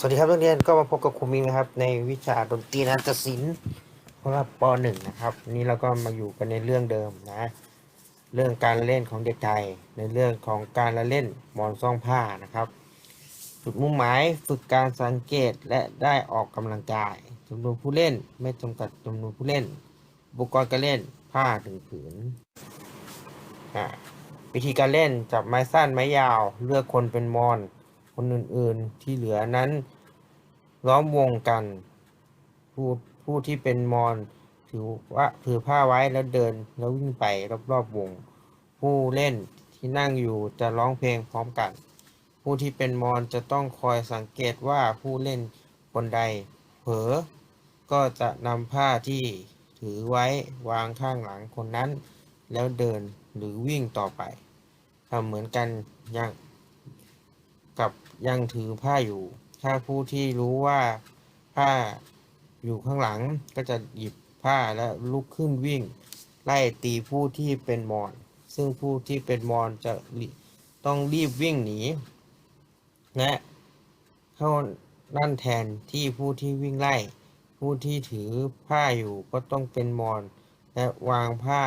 สวัสดีครับนักเรียนก็มาพบกับครูมิงนะครับ ในวิชาดนตรีนาฏศิลป์ของระดับป .1 นะครับ นี้เราก็มาอยู่กันในเรื่องเดิมนะ เรื่องการเล่นของเด็กไทยในเรื่องของการละเล่นมอนซ่องผ้านะครับ จุดมุ่งหมายฝึกการสังเกตและได้ออกกำลังกายจำนวนผู้เล่นไม่จำกัดจำนวนผู้เล่น อุปกรณ์การเล่นผ้าถึงผืนอ่าวิธีการเล่นจับไม้สั้นไม้ยาว เลือกคนเป็นมอน คนอื่นๆที่เหลือนั้นล้อมวงกัน ผู้ผู้ที่เป็นมอนถือว่าถือผ้าไว้แล้วเดินแล้ววิ่งไปรอบๆวง ผู้เล่นที่นั่งอยู่จะร้องเพลงพร้อมกัน ผู้ที่เป็นมอนจะต้องคอยสังเกตว่าผู้เล่นคนใด เผลอก็จะนำผ้าที่ถือไว้วางข้างหลังคนนั้น แล้วเดินหรือวิ่งต่อไปทำเหมือนกันอย่างกับ ยังถือผ้าอยู่ ถ้าผู้ที่รู้ว่าผ้าอยู่ข้างหลังก็จะหยิบผ้าและลุกขึ้นวิ่ง ไล่ตีผู้ที่เป็นมอน ซึ่งผู้ที่เป็นมอนจะต้องรีบวิ่งหนี และเข้านั่นแทนที่ผู้ที่วิ่งไล่ ผู้ที่ถือผ้าอยู่ก็ต้องเป็นมอน และวางผ้า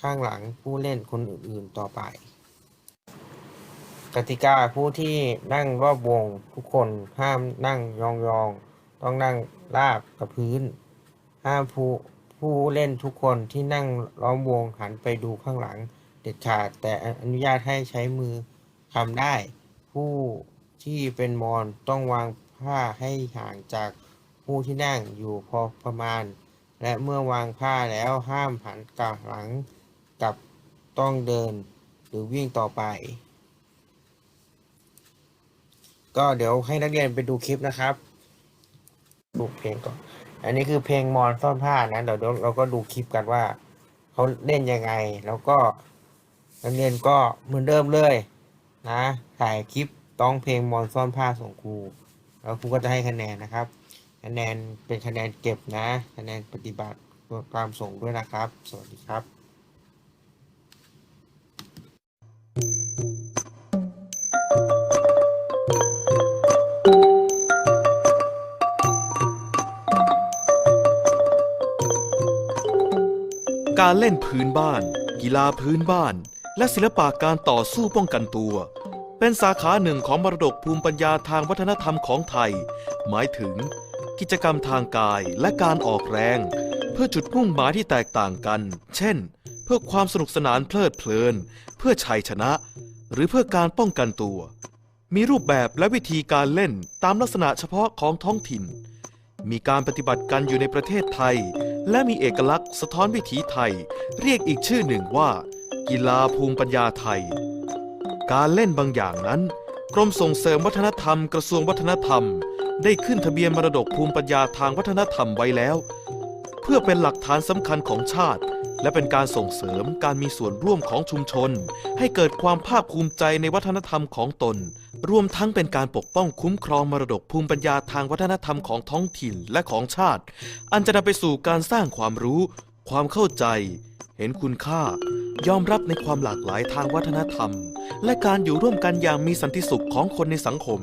ข้างหลังผู้เล่นคนอื่นๆต่อไป กติกาผู้ที่นั่งรอบวงทุกคนห้ามนั่งยองๆ ต้องนั่งราบกับพื้น ห้ามผู้ผู้เล่นทุกคนที่นั่งล้อมวงหันไปดูข้างหลังเด็ดขาด แต่อนุญาตให้ใช้มือทำได้ ผู้ที่เป็นมอนต้องวางผ้าให้ห่างจากผู้ที่นั่งอยู่พอประมาณ และเมื่อวางผ้าแล้วห้ามหันกลับหลังกับต้องเดินหรือวิ่งต่อไป ก็เดี๋ยวให้นักเรียนไปดูคลิปนะครับ ดูเพลงก่อน อันนี้คือเพลงมอนซ่อนผ้านะ เดี๋ยวเราก็ดูคลิปกันว่าเขาเล่นยังไง แล้วก็นักเรียนก็เหมือนเดิมเลย นะถ่ายคลิปต้องเพลงมอนซ่อนผ้าส่งครูแล้วครูก็จะให้คะแนนนะครับ คะแนนเป็นคะแนนเก็บนะคะแนนปฏิบัติตามส่งด้วยนะครับ สวัสดีครับ การเล่นพื้นบ้าน กีฬาพื้นบ้าน และศิลปะการต่อสู้ป้องกันตัว เป็นสาขาหนึ่งของมรดกภูมิปัญญาทางวัฒนธรรมของไทย หมายถึง กิจกรรมทางกายและการออกแรง เพื่อจุดมุ่งหมายที่แตกต่างกัน เช่น เพื่อความสนุกสนานเพลิดเพลิน เพื่อชัยชนะ หรือเพื่อการป้องกันตัว มีรูปแบบและวิธีการเล่นตามลักษณะเฉพาะของท้องถิ่น มีการปฏิบัติกันอยู่ในประเทศไทย และมีเอกลักษณ์สะท้อนวิถีไทย เรียกอีกชื่อหนึ่งว่า กีฬาภูมิปัญญาไทย การเล่นบางอย่างนั้น กรมส่งเสริมวัฒนธรรมกระทรวงวัฒนธรรม ได้ขึ้นทะเบียนมรดกภูมิปัญญาทางวัฒนธรรมไว้แล้ว เพื่อเป็นหลักฐานสำคัญของชาติ และเป็นการส่งเสริมการมีส่วนร่วมของชุมชน ให้เกิดความภาคภูมิใจในวัฒนธรรมของตน รวมทั้งเป็นการปกป้องคุ้มครองมรดกภูมิปัญญาทางวัฒนธรรมของท้องถิ่นและของชาติ อันจะนำไปสู่การสร้างความรู้ ความเข้าใจ เห็นคุณค่า ยอมรับในความหลากหลายทางวัฒนธรรม และการอยู่ร่วมกันอย่างมีสันติสุขของคนในสังคม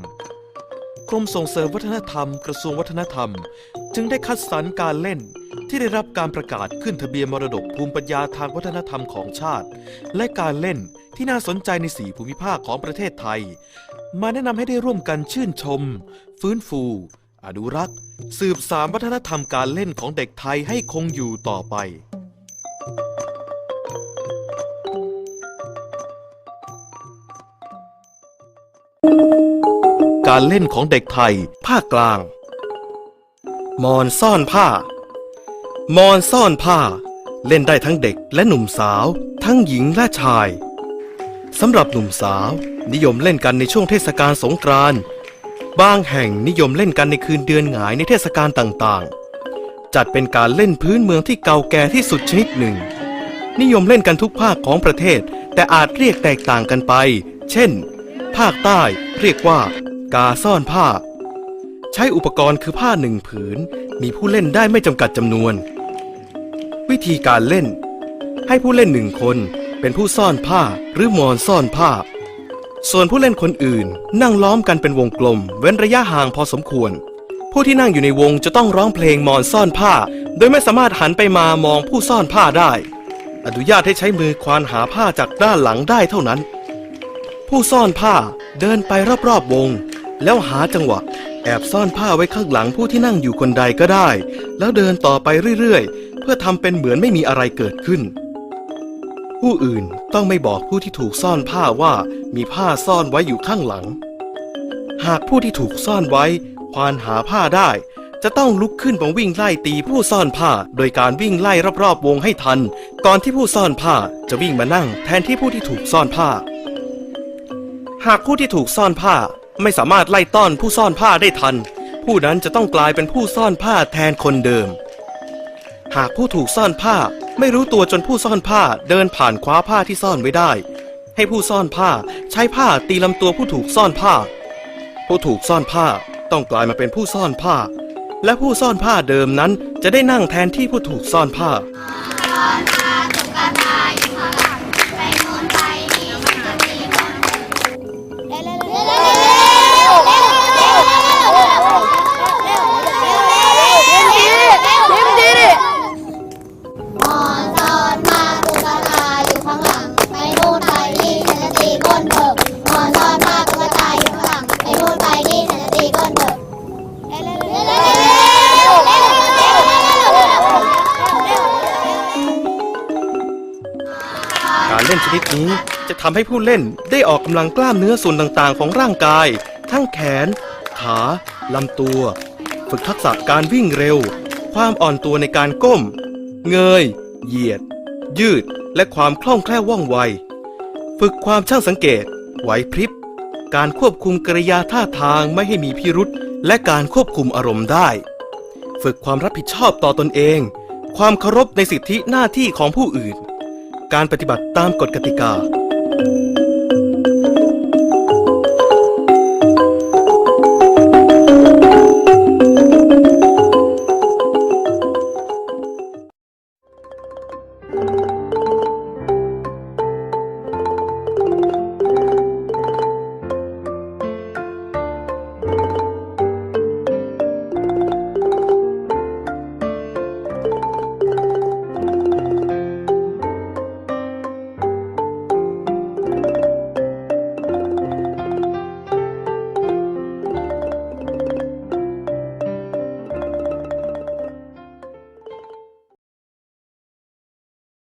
กรมส่งเสริมวัฒนธรรม กระทรวงวัฒนธรรม จึงได้คัดสรรการเล่น ที่ได้รับการประกาศขึ้นทะเบียนมรดกภูมิปัญญาทางวัฒนธรรมของชาติ และการเล่นที่น่าสนใจในสีภูมิภาคของประเทศไทย มาแนะนำให้ได้ร่วมกันชื่นชม ฟื้นฟู อนุรักษ์ สืบสานวัฒนธรรมการเล่นของเด็กไทยให้คงอยู่ต่อไปการเล่นของเด็กไทย ภาคกลาง มอนซ่อนผ้า มอนซ่อนผ้า เล่นได้ทั้งเด็กและหนุ่มสาว ทั้งหญิงและชายสำหรับหนุ่มสาว นิยมเล่นกันในช่วงเทศกาลสงกรานต์บางแห่งนิยมเล่นกันในคืนเดือนหงายในเทศกาลต่างๆ จัดเป็นการเล่นพื้นเมืองที่เก่าแก่ที่สุดชนิดหนึ่ง นิยมเล่นกันทุกภาคของประเทศ แต่อาจเรียกแตกต่างกันไป เช่น ภาคใต้เรียกว่า กาซ่อนผ้า ใช้อุปกรณ์คือผ้าหนึ่งผืน มีผู้เล่นได้ไม่จำกัดจำนวน วิธีการเล่น ให้ผู้เล่นหนึ่งคนเป็นผู้ซ่อนผ้าหรือมอนซ่อนผ้า ส่วนผู้เล่นคนอื่นนั่งล้อมกันเป็นวงกลม เว้นระยะห่างพอสมควร ผู้ที่นั่งอยู่ในวงจะต้องร้องเพลงมอนซ่อนผ้า โดยไม่สามารถหันไปมามองผู้ซ่อนผ้าได้ อนุญาตให้ใช้มือควานหาผ้าจากด้านหลังได้เท่านั้น ผู้ซ่อนผ้าเดินไปรอบๆวง แล้วหาจังหวะแอบซ่อนผ้าไว้ข้างหลังผู้ที่นั่งอยู่คนใดก็ได้ แล้วเดินต่อไปเรื่อยๆ เพื่อทำเป็นเหมือนไม่มีอะไรเกิดขึ้น ผู้อื่นต้องไม่บอกผู้ที่ถูกซ่อนผ้าว่ามีผ้าซ่อนไว้อยู่ข้างหลัง หากผู้ที่ถูกซ่อนไว้ควานหาผ้าได้ จะต้องลุกขึ้นมาวิ่งไล่ตีผู้ซ่อนผ้า โดยการวิ่งไล่รอบๆวงให้ทัน ก่อนที่ผู้ซ่อนผ้าจะวิ่งมานั่งแทนที่ผู้ที่ถูกซ่อนผ้า หากผู้ที่ถูกซ่อนผ้าไม่สามารถไล่ต้อนผู้ซ่อนผ้าได้ทัน ผู้นั้นจะต้องกลายเป็นผู้ซ่อนผ้าแทนคนเดิม หากผู้ถูกซ่อนผ้าไม่รู้ตัวจนผู้ซ่อนผ้าเดินผ่านคว้าผ้าที่ซ่อนไว้ได้ ให้ผู้ซ่อนผ้าใช้ผ้าตีลำตัวผู้ถูกซ่อนผ้า ผู้ถูกซ่อนผ้าต้องกลายมาเป็นผู้ซ่อนผ้า และผู้ซ่อนผ้าเดิมนั้นจะได้นั่งแทนที่ผู้ถูกซ่อนผ้า เล่นชนิดนี้ จะทำให้ผู้เล่นได้ออกกำลังกล้ามเนื้อส่วนต่างๆ ของร่างกาย ทั้งแขน ขาลำตัว ฝึกทักษะการวิ่งเร็ว ความอ่อนตัวในการก้ม เงย เหยียด ยืด และความคล่องแคล่วว่องไว ฝึกความช่างสังเกต ไหวพริบ การควบคุมกริยาท่าทางไม่ให้มีพิรุษและการควบคุมอารมณ์ได้ ฝึกความรับผิดชอบต่อตนเอง ความเคารพในสิทธิหน้าที่ของผู้อื่น การปฏิบัติตามกฎกติกา